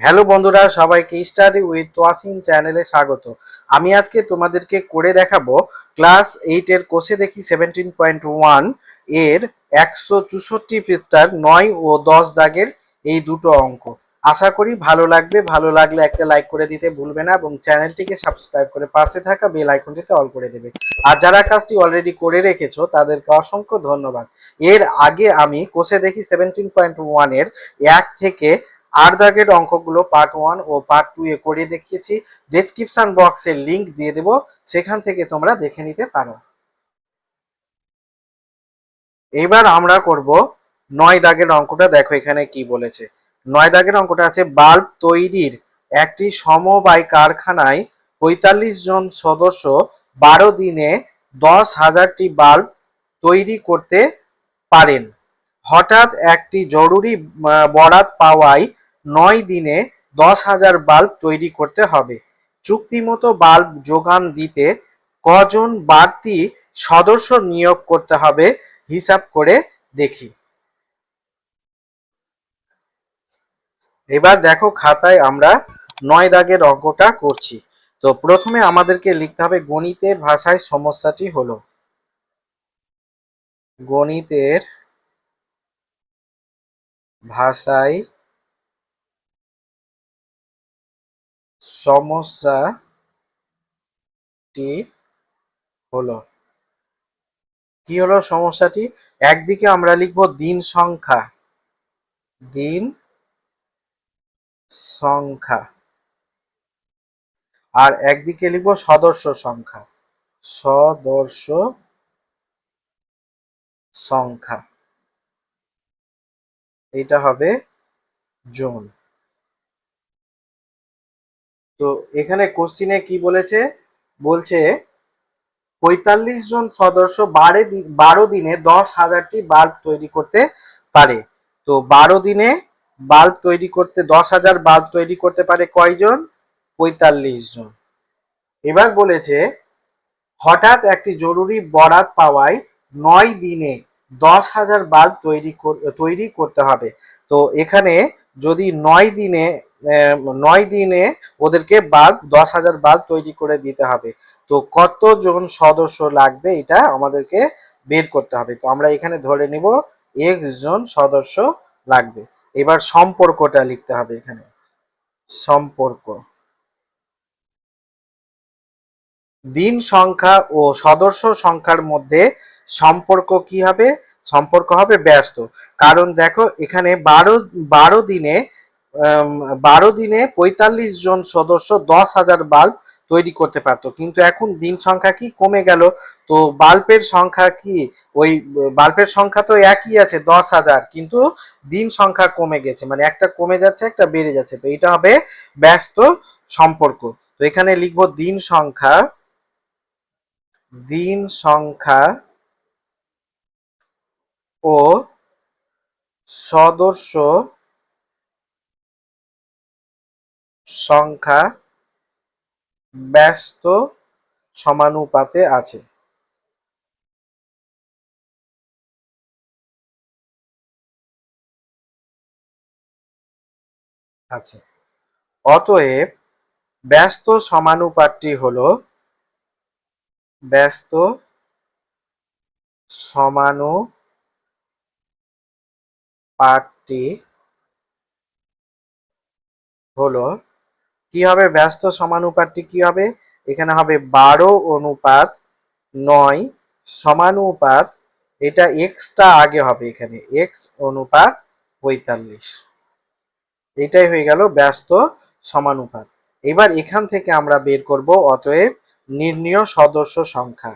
Hello বন্ধুরা, সবাইকে study with Toyasin চ্যানেলে স্বাগত। আমি আজকে তোমাদেরকে করে দেখাবো ক্লাস এইটের কোষে দেখি সেভেন্টিন পয়েন্ট ওয়ানের একশো চৌষট্টি পৃষ্ঠার নয় ও দশ দাগের এই দুটো অঙ্ক। আশা করি ভালো লাগবে, ভালো লাগলে একটা লাইক করে দিতে ভুলবে না এবং চ্যানেলটিকে সাবস্ক্রাইব করে পাশে থাকা বেল আইকনটিতে অল করে দেবে। আর যারা কাজটি অলরেডি করে রেখেছো, তাদেরকে অসংখ্য ধন্যবাদ। এর আগে আমি কোষে দেখি সেভেন্টিন পয়েন্ট ওয়ানের এক থেকে আট দাগের অঙ্কগুলো পার্ট ওয়ান ও পার্ট টু এ করে দেখিয়েছি। ডেসক্রিপশন বক্সে লিংক দিয়ে দেব, সেখান থেকে তোমরা দেখে নিতে পারো। এবার আমরা করব নয় দাগের অঙ্কটা, দেখো এখানে কি বলেছে। নয় দাগের অঙ্কটা আছে, বাল্ব তৈরির একটি সমবায় কারখানায় পঁয়তাল্লিশ জন সদস্য বারো দিনে দশ হাজারটি বাল্ব তৈরি করতে পারেন। হঠাৎ একটি জরুরি বরাত পাওয়ায় নয় দিনে দশ হাজার বাল্ব তৈরি করতে হবে। চুক্তিমতো বাল্ব যোগান দিতে কজন বাড়তি সদস্য নিয়োগ করতে হবে হিসাব করে দেখি। এবার দেখো খাতায় আমরা নয় দাগের অঙ্কটা করছি। তো প্রথমে আমাদেরকে লিখতে হবে গণিতের ভাষায় সমস্যাটি হলো। গণিতের ভাষায় সমস্যাটি হলো। কি হলো সমস্যাটি? একদিকে আমরা লিখব দিন সংখ্যা। দিন সংখ্যা। আর একদিকে লিখব সদস্য সংখ্যা। সদস্য সংখ্যা। এটা হবে জোন। তো এখানে কোশ্চিনে কি বলেছে? বলছে, পঁয়তাল্লিশ জন সদস্য বারে বারো দিনে দশ হাজারটি বাল্ব তৈরি করতে পারে। তো বারো দিনে বাল্ব তৈরি করতে, দশ হাজার বাল্ব তৈরি করতে পারে কয়জন? পঁয়তাল্লিশ জন। এবার বলেছে, হঠাৎ একটি জরুরি বরাত পাওয়ায় নয় দিনে দশ হাজার বাল্ব তৈরি তৈরি করতে হবে। তো এখানে যদি নয় দিনে নয় দিনে ওদেরকে বাল্ব দশ হাজার বাল্ব তৈরি করে দিতে হবে। তো কতজন সদস্য লাগবে এটা আমাদেরকে বের করতে হবে। তো আমরা এখানে ধরে নিব একজন সদস্য লাগবে। এবার সম্পর্কটা লিখতে হবে এখানে। সম্পর্ক। দিন সংখ্যা ও সদস্য সংখ্যার মধ্যে সম্পর্ক কি হবে? সম্পর্ক হবে ব্যস্ত। কারণ দেখো, এখানে বারো বারো দিনে বারো দিনে পঁয়তাল্লিশ জন সদস্য দশ হাজার বাল্ব তৈরি করতে পারতো। কিন্তু এখন দিন সংখ্যা কি কমে গেল? তো বাল্বের সংখ্যা কি? ওই বাল্বের সংখ্যা তো একই আছে, দশ হাজার। কিন্তু দিন সংখ্যা কমে গেছে মানে একটা কমে যাচ্ছে, একটা বেড়ে যাচ্ছে। তো এটা হবে ব্যস্ত সম্পর্ক। তো এখানে লিখব দিন সংখ্যা দিন সংখ্যা ও সদস্য সংখ্যা ব্যস্ত সমানুপাতে আছে। আছে। অতএব ব্যস্ত সমানুপাতটি হলো ব্যস্ত সমানুপাতটি হলো কি হবে? ব্যস্ত সমানুপাতটি কি হবে? এখানে হবে বারো অনুপাত নয় সমানুপাত। এটা এক্সটা আগে হবে এখানে। এক্স অনুপাত পঁয়তাল্লিশ। এটাই হয়ে গেল ব্যস্ত সমানুপাত। এবার এখান থেকে আমরা বের করব অতএব নির্ণীয় সদস্য সংখ্যা।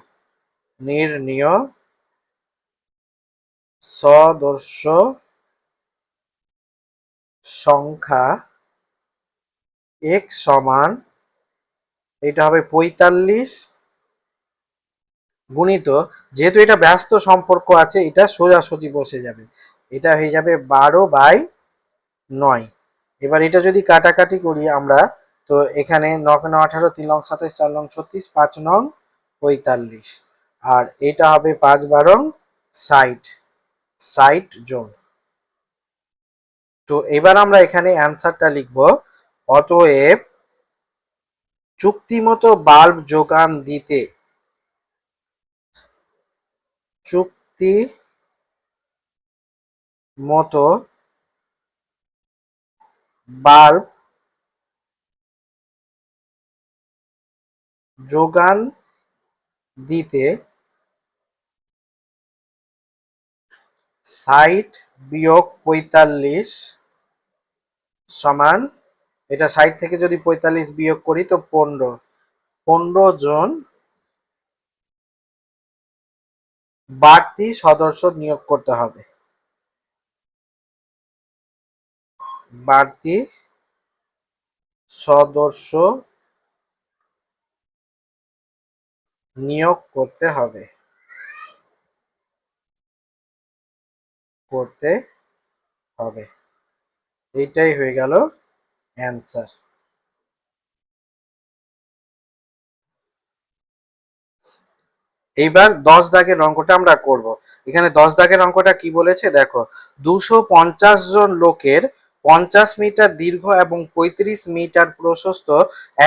নির্ণীয় সদস্য সংখ্যা এক্স সমান, এটা হবে পঁয়তাল্লিশ গুণিত, যেহেতু এটা ব্যস্ত সম্পর্ক আছে, এটা সোজাসুজি বসে যাবে। এটা হয়ে যাবে বারো বাই নয়। এবার এটা যদি কাটাকাটি করি আমরা, তো এখানে নক নং আঠারো, তিন নং সাতাশ, চার নং ছত্রিশ, পাঁচ নং পঁয়তাল্লিশ। আর এটা হবে পাঁচ বারং ষাট ষাট জন তো এবার আমরা এখানে অ্যান্সারটা লিখব। অতএব চুক্তিমতো বাল্ব যোগান দিতে। চুক্তি মতো বাল্ব যোগান দিতে ষাট বিয়োগ পঁয়তাল্লিশ সমান এটা ষাট থেকে যদি পঁয়তাল্লিশ বিয়োগ করি তো পনেরো। পনেরো জন বাড়তি সদস্য নিয়োগ করতে হবে। বাড়তি সদস্য নিয়োগ করতে হবে। করতে হবে। এইটাই হয়ে গেল অ্যান্সার। এইবার দশ দাগের অঙ্কটা আমরা করব। এখানে দশ দাগের অঙ্কটা কি বলেছে? দেখো, দুশো জন লোকের পঞ্চাশ মিটার দীর্ঘ এবং পঁয়ত্রিশ মিটার প্রশস্ত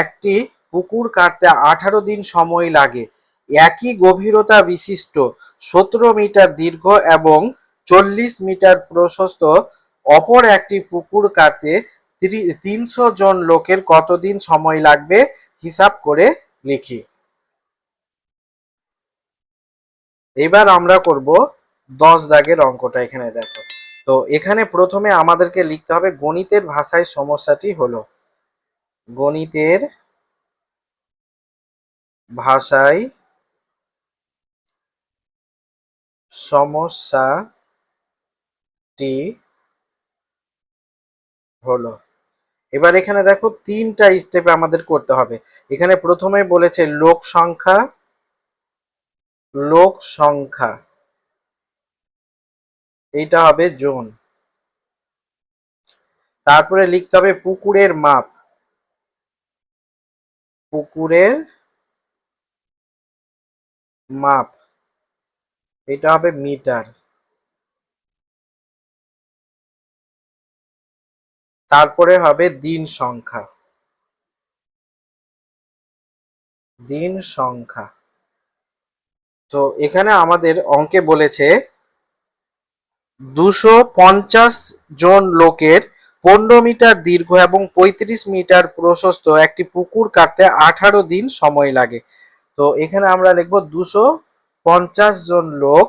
একটি পুকুর কাটতে আঠারো দিন সময় লাগে। একই গভীরতা বিশিষ্ট সতেরো মিটার দীর্ঘ এবং চল্লিশ মিটার প্রশস্ত অপর একটি পুকুর কাটতে তিনশো জন লোকের কতদিন সময় লাগবে? হিসাব করে লিখি। এবার আমরা করব দশ দাগের অঙ্কটা এখানে দেখো। তো এখানে প্রথমে আমাদেরকে লিখতে হবে, গণিতের ভাষায় সমস্যাটি হলো। গণিতের ভাষায় সমস্যাটি হলো। এবার এখানে দেখো তিনটা স্টেপে আমাদের করতে হবে। এখানে প্রথমে বলেছে লোক সংখ্যা লোক সংখ্যা। এইটা হবে জোন। তারপরে লিখতে হবে পুকুরের মাপ। পুকুরের মাপ। এটা হবে মিটার। তারপরে হবে দিন সংখ্যা। দিন সংখ্যা। তো এখানে আমাদের অঙ্কে বলেছে, দুশো পঞ্চাশ জন লোকের পনেরো মিটার দীর্ঘ এবং পঁয়ত্রিশ মিটার প্রশস্ত একটি পুকুর কাটতে আঠারো দিন সময় লাগে। তো এখানে আমরা লিখব দুশো পঞ্চাশ জন লোক,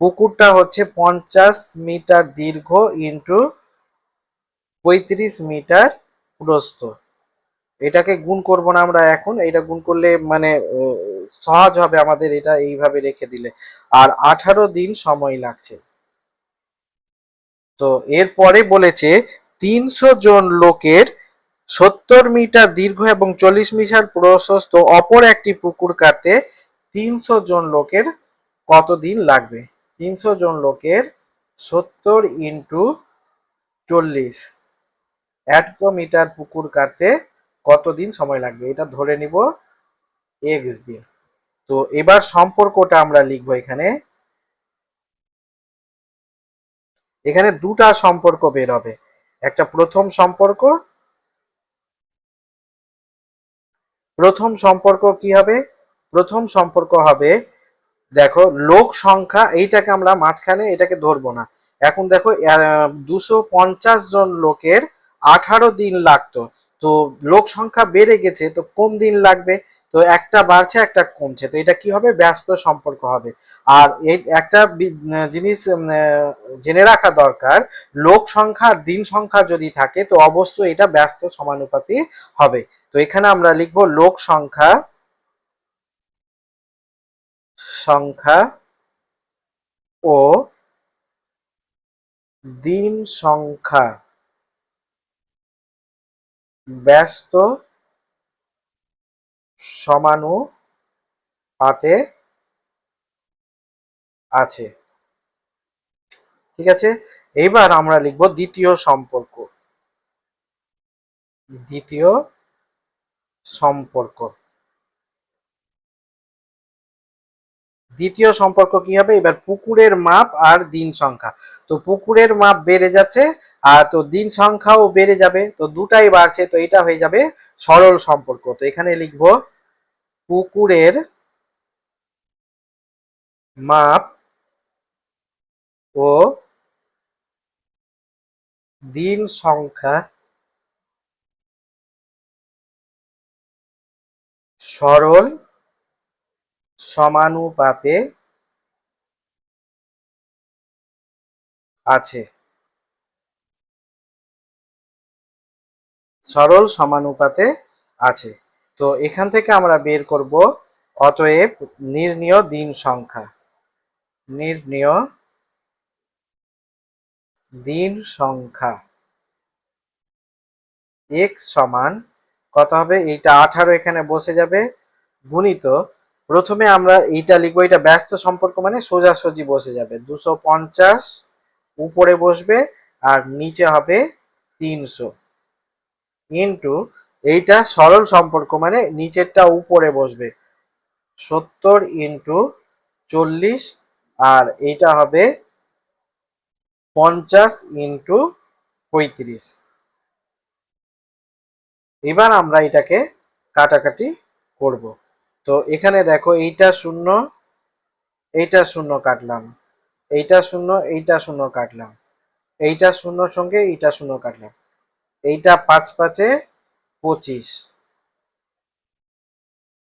পুকুরটা হচ্ছে পঞ্চাশ মিটার দীর্ঘ ইন্টু পঁয়ত্রিশ মিটার প্রস্থ। এটাকে গুণ করব না আমরা এখন, এটা গুণ করলে মানে সহজ হবে আমাদের এটা এইভাবে রেখে দিলে। আর আঠারো দিন সময় লাগছে। তো এরপরে বলেছে, তিনশো জন লোকের সত্তর মিটার দীর্ঘ এবং চল্লিশ মিটার প্রশস্ত অপর একটি পুকুর কাটতে তিনশো জন লোকের কতদিন লাগবে? তিনশো জন লোকের সত্তর ইন্টু চল্লিশ। একশো মিটার পুকুর কাটতে কতদিন সময় লাগবে? এটা ধরে নিব এক্স দিন। তো এবার সম্পর্কটা আমরা লিখব এখানে। এখানে দুটা সম্পর্ক বের হবে। একটা প্রথম সম্পর্ক প্রথম সম্পর্ক কি হবে? প্রথম সম্পর্ক হবে, দেখো লোক সংখ্যা, এইটাকে আমরা মাঝখানে এটাকে ধরবো না। এখন দেখো দুশো জন লোকের আঠারো দিন লাগতো। তো লোক সংখ্যা বেড়ে গেছে, তো কম দিন লাগবে? তো একটা বাড়ছে, একটা কমছে। তো এটা কি হবে? ব্যস্ত সম্পর্ক হবে। আর একটা জিনিস জেনে রাখা দরকার, লোক সংখ্যা, দিন সংখ্যা যদি থাকে, তো অবশ্যই এটা ব্যস্ত সমানুপাতি হবে। তো এখানে আমরা লিখব লোক সংখ্যা সংখ্যা ও দিন সংখ্যা। ব্যস্ত সমানুপাতে আছে। ঠিক আছে? এইবার আমরা লিখব দ্বিতীয় সম্পর্ক। দ্বিতীয় সম্পর্ক। দ্বিতীয় সম্পর্ক কি হবে? এবার পুকুরের মাপ আর দিন সংখ্যা। তো পুকুরের মাপ বেড়ে যাচ্ছে, আর তো দিন সংখ্যাও বেড়ে যাবে, তো দুটাই বাড়ছে, তো এটা হয়ে যাবে সরল সম্পর্ক। তো এখানে লিখব পুকুরের মাপ ও দিন সংখ্যা সরল সমানুপাতে আছে। সরল সমানুপাতে আছে। তো এখান থেকে আমরা বের করব অতএব নির্ণীয় দিন সংখ্যা। নির্ণীয় দিন সংখ্যা। x সমান কত হবে? এইটা আঠারো এখানে বসে যাবে। গুণিত প্রথমে আমরা এইটা লিখব এটা ব্যস্ত সম্পর্ক মানে সোজাসুজি বসে যাবে। দুশো পঞ্চাশ উপরে বসবে আর নিচে হবে তিনশো। ইন্টু এইটা সরল সম্পর্ক মানে নিচেরটা উপরে বসবে। সত্তর ইন্টু চল্লিশ আর এইটা হবে পঞ্চাশ ইন্টু পঁয়ত্রিশ। এবার আমরা এটাকে কাটাকাটি করব। তো এখানে দেখো এইটা শূন্য এইটা শূন্য কাটলাম। এইটা শূন্য এইটা শূন্য কাটলাম। এইটা শূন্যর সঙ্গে এইটা শূন্য কাটলাম। এইটা পাঁচ পাঁচে পঁচিশ।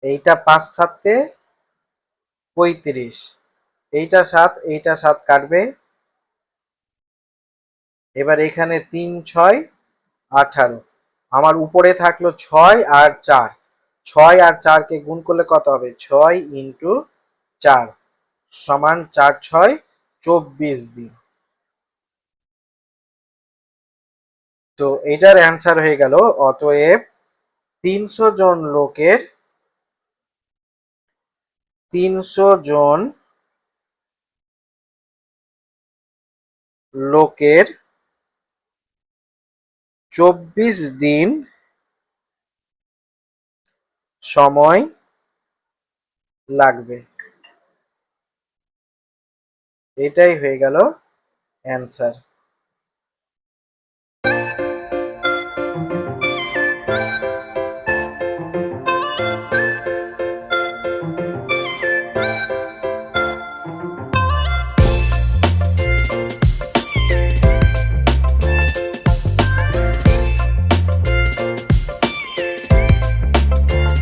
এইটা পাঁচ সাতে পঁয়ত্রিশ। এইটা সাত এইটা সাত কাটবে। এবার এখানে তিন, ছয়, আঠারো। আমার উপরে থাকল ছয় আর চার। ছয় আর চারকে গুণ করলে কত হবে? ছয় ইন্টু চার সমান চার ছয় চব্বিশ দিন। তো এটার অ্যান্সার হয়ে গেল, অতএব তিনশো জন লোকের তিনশো জন লোকের চব্বিশ দিন সময় লাগবে। এটাই হয়ে গেল অ্যান্সার